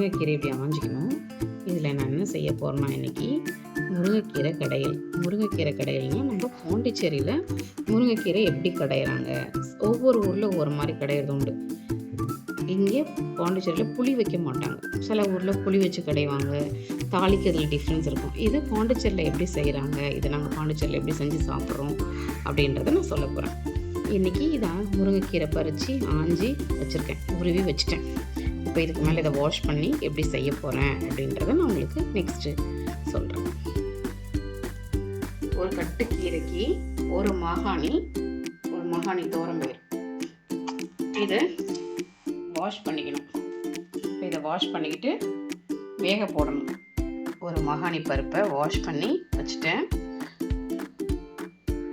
முருங்கைக்கீரை இப்படி அமைஞ்சிக்கணும். இதில் நான் என்ன செய்ய போகிறேன்னா இன்றைக்கி முருங்கைக்கீரை கடையல் முருங்கைக்கீரை கடையல்னால் நம்ம பாண்டிச்சேரியில் முருங்கைக்கீரை எப்படி கடையிறாங்க? ஒவ்வொரு ஊரில் ஒவ்வொரு மாதிரி கடையிறது உண்டு. இங்கே பாண்டிச்சேரியில் புளி வைக்க மாட்டாங்க. சில ஊரில் புளி வச்சு கடைவாங்க. தாளிக்கிறதுல டிஃப்ரென்ஸ் இருக்கும். இது பாண்டிச்சேரியில் எப்படி செய்கிறாங்க இதை நாங்கள் பாண்டிச்சேரியில் எப்படி செஞ்சு சாப்பிட்றோம்? அப்படின்றத நான் சொல்ல போகிறேன் இன்றைக்கி இதான் முருங்கைக்கீரை பறித்து ஆஞ்சி வச்சுருக்கேன். உருவி வச்சுட்டேன். இப்போ இதுக்கு மேலே இதை வாஷ் பண்ணி எப்படி செய்ய போகிறேன் அப்படின்றத நான் உங்களுக்கு நெக்ஸ்ட்டு சொல்கிறேன் ஒரு கட்டு கீரைக்கு ஒரு மாகாணி ஒரு மாகாணி தோரம்பயிர் இதை வாஷ் பண்ணிக்கணும். இப்போ இதை வாஷ் பண்ணிக்கிட்டு வேக போடணும். ஒரு மகாணி பருப்பை வாஷ் பண்ணி வச்சுட்டேன்.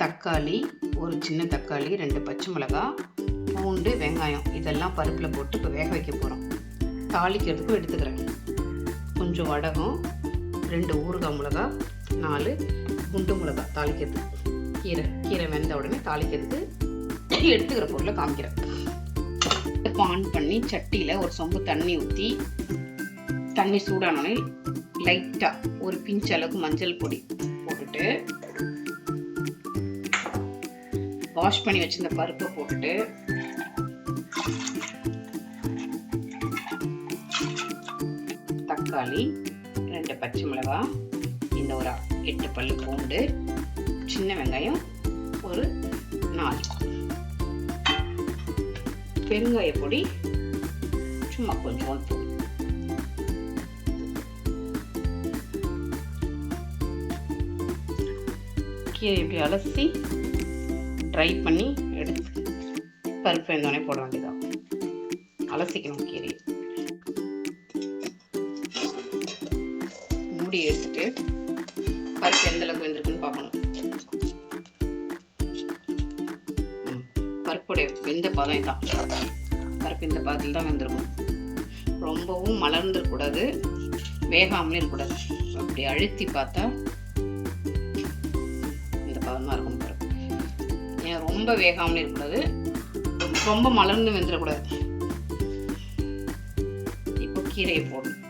தக்காளி ஒரு சின்ன தக்காளி ரெண்டு பச்சை மிளகாய் பூண்டு வெங்காயம் இதெல்லாம் பருப்பில் போட்டு இப்போ வேக வைக்க போகிறோம் தாளிக்கிறதுக்கும் எடுத்துக்கிறேன். கொஞ்சம் வடகம் ரெண்டு ஊறுகாய் மிளகா நாலு குண்டு மிளகா தாளிக்கிறதுக்கு கீரை கீரை வெந்த உடனே தாளிக்கிறதுக்கு எடுத்துக்கிற பொருளை காமிக்கிறேன். அடுப்பு ஆன் பண்ணி சட்டியில் ஒரு சொம்பு தண்ணி ஊற்றி தண்ணி சூடானோடனே லைட்டாக ஒரு பிஞ்ச் அளவுக்கு மஞ்சள் பொடி போட்டுட்டு வாஷ் பண்ணி வச்சிருந்த பருப்பை போட்டுட்டு தக்காளி ரெண்டு பச்சை மிளகா இந்த ஒரு எட்டு பல் பூண்டு சின்ன வெங்காயம் ஒரு நாலு பெருங்காய பொடி சும்மா கொஞ்சம் போதும். கீரை இப்படி அலசி ட்ரை பண்ணி எடுத்து பருப்பு வெந்தோடனே போட வேண்டியதான் அலசிக்கணும் கீரை. பருப்புடைய வெந்த பாதம் இதான் பருப்பு இந்த பதத்தில் தான் வெந்திருக்கும். ரொம்பவும் மலர்ந்துருக்கூடாது வேகாமலே இருக்கக்கூடாது. அப்படி அழுத்தி பார்த்தா இந்த பதமாக இருக்கும் பருப்பு. ஏன் ரொம்ப வேகாமலே இருக்கக்கூடாது. ரொம்ப மலர்ந்து வெந்துடக்கூடாது இப்போ கீரையை போடணும்.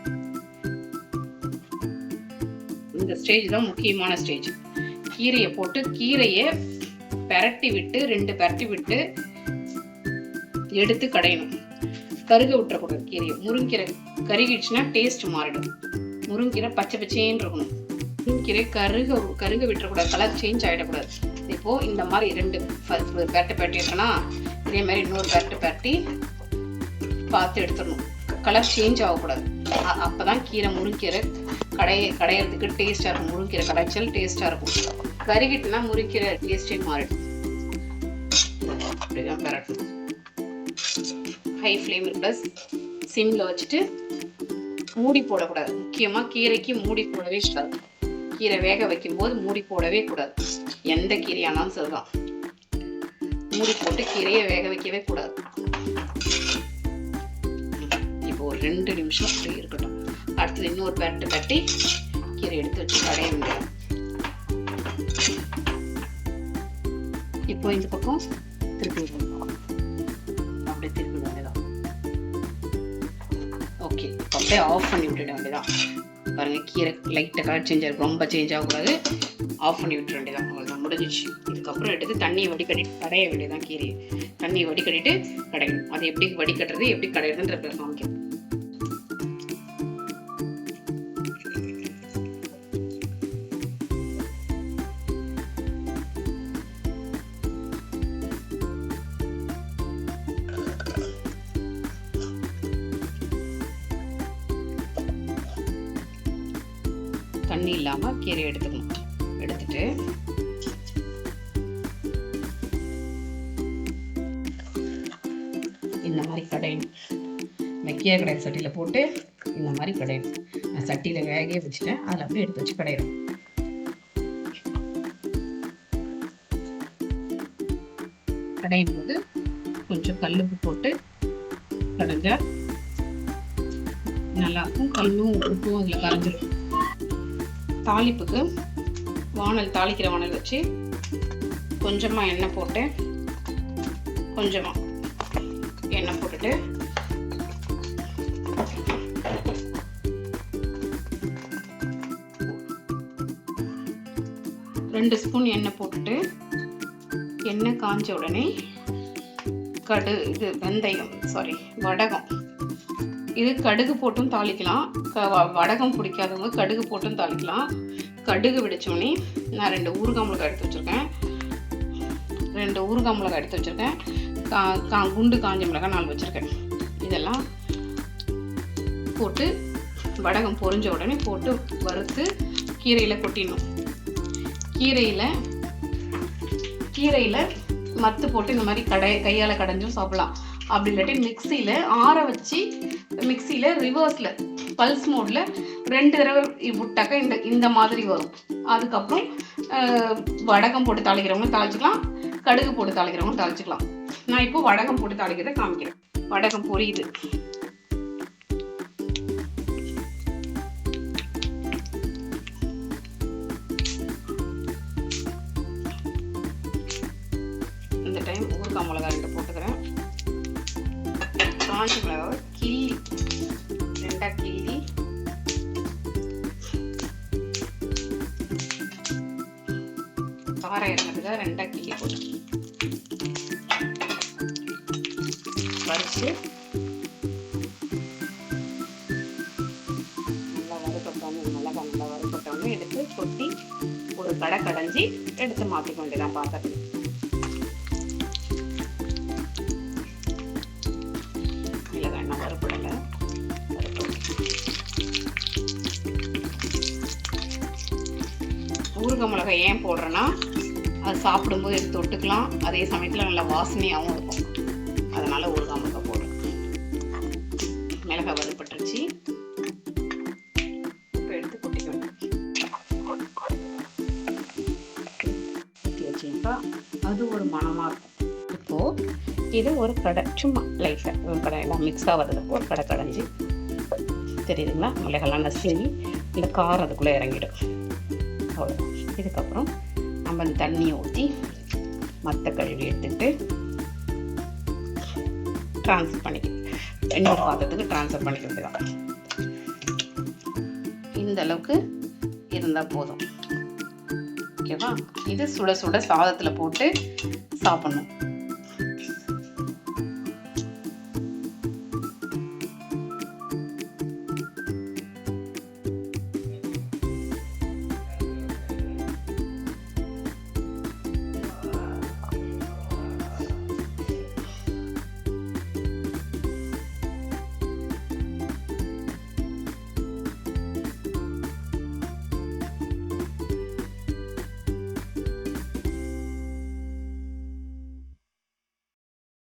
இந்த ஸ்டேஜ் தான் முக்கியமான ஸ்டேஜ் கீரையை போட்டு கீரையை பெரட்டி விட்டு ரெண்டு பெரட்டி விட்டு எடுத்து கடையணும். கருக விட்டுறக்கூடாது கீரையை முருங்கீரை கருகிடுச்சுன்னா டேஸ்ட் மாறிடும். முருங்கீரை பச்சை பச்சேன்னு இருக்கணும். முருங்கீரை கருக கருக விட்டுறக்கூடாது. கலர் சேஞ்ச் ஆகிடக்கூடாது இப்போது இந்த மாதிரி ரெண்டு பெரட்டு பெரட்டிட்டோன்னா இதே மாதிரி இன்னொரு பெரட்டு பேட்டி பார்த்து எடுத்துடணும். கலர் சேஞ்ச் ஆகக்கூடாது. அப்போ தான் கீரை முருங்கீரை கடைய கடையிறதுக்கு டேஸ்ட்டாக இருக்கும். முருங்கீரை கடைச்சல் டேஸ்ட்டாக இருக்கும். கருகிட்டுனா முருங்கீரை டேஸ்டே மாறிடும். அப்படிதான் பெரட்டணும். ஹை ஃப்ளேம் ப்ளஸ் சிம்மில் வச்சுட்டு மூடி போடக்கூடாது. முக்கியமாக கீரைக்கு மூடி போடவே கூடாது. கீரை வேக வைக்கும்போது மூடி போடவே கூடாது. எந்த கீரையானாலும் சரிதான். மூடி போட்டு கீரையை வேக வைக்கவே கூடாது. இப்போ ஒரு ரெண்டு நிமிஷம் அப்படி இருக்கட்டும். அடுத்தது இன்னொரு பேட்டு கட்டி கீரை எடுத்து வச்சு கடைய வேண்டியது. இப்போ இந்த பக்கம் திருப்பி அப்படியே திருப்பி விட வேண்டியதான் ஓகே. அப்படியே ஆஃப் பண்ணி விட்டுட வேண்டியதான் பாருங்க கீரை லைட்டாக கலர் சேஞ்ச் ஆகும் ரொம்ப சேஞ்ச் ஆகக்கூடாது. ஆஃப் பண்ணி விட்டுற வேண்டியதான் அவ்வளோதான் முடிஞ்சிச்சு இதுக்கப்புறம் எடுத்து தண்ணியை வடிகட்டிட்டு கடைய வேண்டியதான் கீரையை. தண்ணியை வடிகட்டிட்டு கடையணும். அது எப்படி வடிகட்டுறது எப்படி கடையிறதுன்ற காமிக்கும் தண்ணி இல்லாமல் கீரை எடுத்துக்கணும். எடுத்துட்டு இந்த மாதிரி கடையணும். இந்த கீரை சட்டியில் போட்டு இந்த மாதிரி கடையணும். நான் சட்டியில் வேகவே வச்சுட்டேன். அதில் அப்படியே எடுத்து வச்சு கடையிடும் கடையும் போது கொஞ்சம் கல்லுப்பு போட்டு கடைஞ்சா நல்லாயிருக்கும். கல்லும் உப்பும் அதில் கரைஞ்சிருக்கும் தாளிப்புக்கு வானல் தாளிக்கிற வானல் வச்சு கொஞ்சமாக எண்ணெய் போட்டு கொஞ்சமாக எண்ணெய் போட்டுட்டு ரெண்டு ஸ்பூன் எண்ணெய் போட்டுட்டு எண்ணெய் காஞ்ச உடனே கடு இது வெந்தயம் சாரி வடகம். இது கடுகு போட்டும் தாளிக்கலாம். வ- வடகம் பிடிக்காதவங்க கடுகு போட்டும் தாளிக்கலாம். கடுகு வெடிச்சோடனே நான் ரெண்டு ஊறுகாய் மிளகாய் எடுத்து வச்சுருக்கேன். ரெண்டு ஊறுகாய் மிளகாய் எடுத்து வச்சுருக்கேன். கா கா குண்டு காஞ்ச மிளகாய் நாலு வச்சுருக்கேன். இதெல்லாம் போட்டு வடகம் பொரிஞ்ச உடனே போட்டு வறுத்து கீரையில் கொட்டிடணும். கீரையில் கீரையில் மத்து போட்டு இந்த மாதிரி கடை கையால் கடைஞ்சும் சாப்பிடலாம். அப்படி இல்லாட்டி மிக்சியில் ஆற வச்சு மிக்சியில் ரிவர்ஸில் பல்ஸ் மோடில் ரெண்டு தடவை விட்டாக்கா இந்த இந்த மாதிரி வரும். அதுக்கப்புறம் வடகம் போட்டு தாளிக்கிறவங்க தாளிச்சிக்கலாம் கடுகு போட்டு தாளிக்கிறவங்க தாளிச்சிக்கலாம். நான் இப்போ வடகம் போட்டு தாளிக்கிறத காமிக்கிறேன். வடகம் பொரியுது. காரம் இறங்கிறதுக்காக ரெண்டாக கிள்ளி போட்டு வறுத்து நல்லா வறுக்கட்டோன்னு மிளகா நல்லா வறுக்கட்டோன்னு எடுத்து கொட்டி ஒரு கடை கடைஞ்சி எடுத்து மாற்றிக்க வேண்டியதான் பாத்திரத்தில். மிளகாய் ஊறுகாய் மிளகாய் ஏன் போடுறேன்னா அது சாப்பிடும்போது எடுத்து தொட்டுக்கலாம். அதே சமயத்தில் நல்லா வாசனையாகவும் இருக்கும். அதனால் ஊறுகாய் மிளகாய் போடுறேன். மிளகாய் வறுப்பட்டுருச்சு இப்போ எடுத்து கொட்டிக்கணும். அது ஒரு மணமாக இருக்கும். இப்போது இது ஒரு கடை. சும்மா லைட்டாக ஒரு கடை. எல்லாம் மிக்ஸ் ஆகிறது ஒரு கடை கடைஞ்சி. தெரியுதுங்களா? மிளகெல்லாம் நசுங்கி இந்த காரம் அதுக்குள்ளே இறங்கிடும். அவ்வளோ இதுக்கப்புறம் நம்ம தண்ணி ஊற்றி மற்ற கழுவி எடுத்துக்கிட்டு ட்ரான்ஸ்ஃபர் பண்ணிக்க இன்னொரு பாத்திரத்துக்கு ட்ரான்ஸ்ஃபர் பண்ணிக்க வேண்டியதான் இந்த அளவுக்கு இருந்தால் போதும். ஓகேவா? இது சுட சுட சாதத்தில் போட்டு சாப்பிட்ணும்.